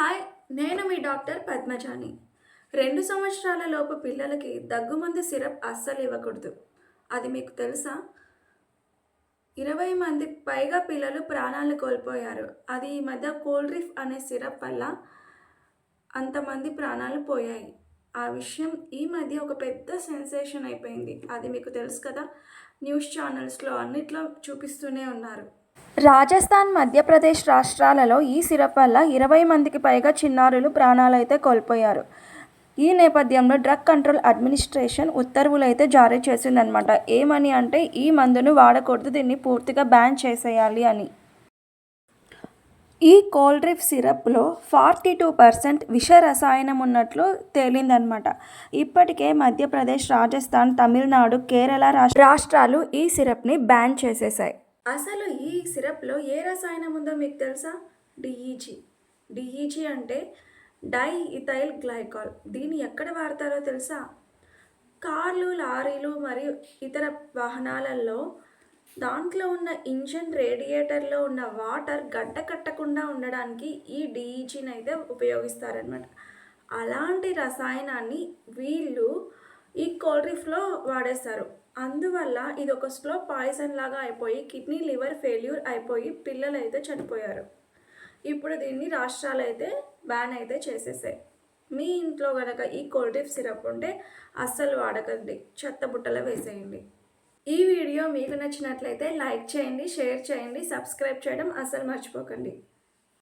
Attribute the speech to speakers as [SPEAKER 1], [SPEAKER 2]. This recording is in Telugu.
[SPEAKER 1] హాయ్ నేను మీ డాక్టర్ పద్మజాని. రెండు సంవత్సరాల లోపు పిల్లలకి దగ్గుమందు సిరప్ అస్సలు ఇవ్వకూడదు. అది మీకు తెలుసా? ఇరవై మంది పైగా పిల్లలు ప్రాణాలు కోల్పోయారు. అది ఈ మధ్య కోల్డ్రిఫ్ అనే సిరప్ వల్ల అంతమంది ప్రాణాలు పోయాయి. ఆ విషయం ఈ మధ్య ఒక పెద్ద సెన్సేషన్ అయిపోయింది. అది మీకు తెలుసు కదా? న్యూస్ ఛానల్స్లో అన్నిట్లో చూపిస్తూనే ఉన్నారు. రాజస్థాన్ మధ్యప్రదేశ్ రాష్ట్రాలలో ఈ సిరప్ వల్ల ఇరవై మందికి పైగా చిన్నారులు ప్రాణాలైతే కోల్పోయారు. ఈ నేపథ్యంలో డ్రగ్ కంట్రోల్ అడ్మినిస్ట్రేషన్ ఉత్తర్వులు అయితే జారీ చేసిందనమాట ఏమని అంటే ఈ మందును వాడకూడదు దీన్ని పూర్తిగా బ్యాన్ చేసేయాలి అని. ఈ కోల్డ్రిఫ్ సిరప్లో ఫార్టీ టూ పర్సెంట్ విష రసాయనం ఉన్నట్లు తేలిందనమాట ఇప్పటికే మధ్యప్రదేశ్ రాజస్థాన్ తమిళనాడు కేరళ రాష్ట్రాలు ఈ సిరప్ని బ్యాన్ చేసేసాయి అసలు ఈ సిరప్లో ఏ రసాయనం ఉందో మీకు తెలుసా? D E G. D E G అంటే డై ఇథైల్ గ్లైకాల్ దీన్ని ఎక్కడ వాడతారో తెలుసా? కార్లు లారీలు మరియు ఇతర వాహనాలలో దాంట్లో ఉన్న ఇంజన్ రేడియేటర్లో ఉన్న వాటర్ గడ్డ కట్టకుండా ఉండడానికి ఈ డిఈజీని అయితే ఉపయోగిస్తారనమాట అలాంటి రసాయనాన్ని వీళ్ళు ఈ కోల్డ్రిఫ్లో వాడేస్తారు. అందువల్ల ఇది ఒక స్లో పాయిజన్ లాగా అయిపోయి కిడ్నీ లివర్ ఫెయిల్యూర్ అయిపోయి పిల్లలు అయితే చనిపోయారు. ఇప్పుడు దీన్ని రాష్ట్రాలు అయితే బ్యాన్ అయితే చేసేసాయి. మీ ఇంట్లో కనుక ఈ కోల్డ్రిఫ్ సిరప్ ఉంటే అస్సలు వాడకండి. చెత్త బుట్టలో వేసేయండి. ఈ వీడియో మీకు నచ్చినట్లయితే లైక్ చేయండి షేర్ చేయండి సబ్స్క్రైబ్ చేయడం అస్సలు మర్చిపోకండి.